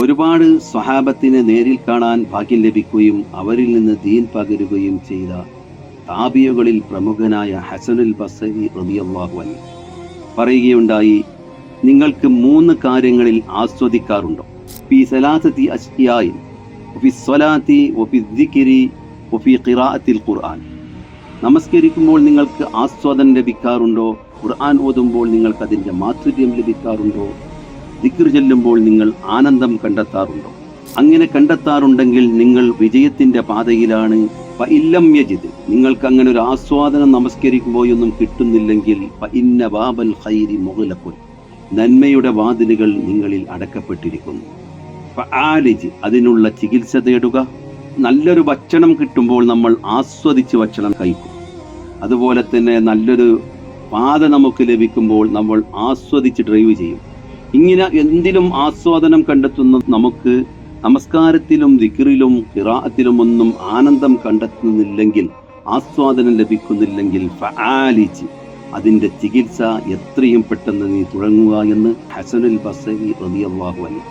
ഒരുപാട് സ്വഹാബത്തിനെ നേരിൽ കാണാൻ ഭാഗ്യം ലഭിക്കുകയും അവരിൽ നിന്ന് ദീൻ പകരുകയും ചെയ്ത താബിയകളിൽ പ്രമുഖനായ ഹസനുൽ ബസരി റളിയല്ലാഹു അൻഹു പറയുകയുണ്ടായി നിങ്ങൾക്ക് മൂന്ന് കാര്യങ്ങളിൽ ആസ്വദിക്കാറുണ്ടോ? ഫി സലാസത്തി അഷ്യായി ഫി സ്വലാത്തി ഒഫി ദിക്രി ഒഫി ഖിറാഅത്തിൽ ഖുർആൻ. നമസ്കരിക്കുമ്പോൾ നിങ്ങൾക്ക് ആസ്വാദനം ലഭിക്കാറുണ്ടോ? ഖുർആൻ ഓതുമ്പോൾ നിങ്ങൾക്ക് അതിന്റെ മാധുര്യം ലഭിക്കാറുണ്ടോ? ദിക്ർ ചെല്ലുമ്പോൾ നിങ്ങൾ ആനന്ദം കണ്ടെത്താറുണ്ടോ? അങ്ങനെ കണ്ടെത്താറുണ്ടെങ്കിൽ നിങ്ങൾ വിജയത്തിന്റെ പാതയിലാണ്. ഇല്ലം യജിത് നിങ്ങൾക്ക് അങ്ങനെ ഒരു ആസ്വാദനം നമസ്കരിക്കുമ്പോഴൊന്നും കിട്ടുന്നില്ലെങ്കിൽ ബാബൽ ഹൈരി മുഗലഖുൻ നന്മയുടെ വാതിലുകൾ നിങ്ങളിൽ അടക്കപ്പെട്ടിരിക്കുന്നു. ആലിജ്. അതിനുള്ള ചികിത്സ തേടുക. നല്ലൊരു ഭക്ഷണം കിട്ടുമ്പോൾ നമ്മൾ ആസ്വദിച്ച് ഭക്ഷണം കഴിക്കും. അതുപോലെ തന്നെ നല്ലൊരു പാത നമുക്ക് ലഭിക്കുമ്പോൾ നമ്മൾ ആസ്വദിച്ച് ഡ്രൈവ് ചെയ്യും. ഇങ്ങനെ എന്തിലും ആസ്വാദനം കണ്ടെത്തുന്ന നമുക്ക് നമസ്കാരത്തിലും ദിക്റിലും കിറാത്തിലും ഒന്നും ആനന്ദം കണ്ടെത്തുന്നില്ലെങ്കിൽ ആസ്വാദനം ലഭിക്കുന്നില്ലെങ്കിൽ ഫആലിച്ച് അതിന്റെ ചികിത്സ എത്രയും പെട്ടെന്ന് നീ തുടങ്ങുക എന്ന് ഹസനുൽ ബസരി റളിയല്ലാഹു അൻഹു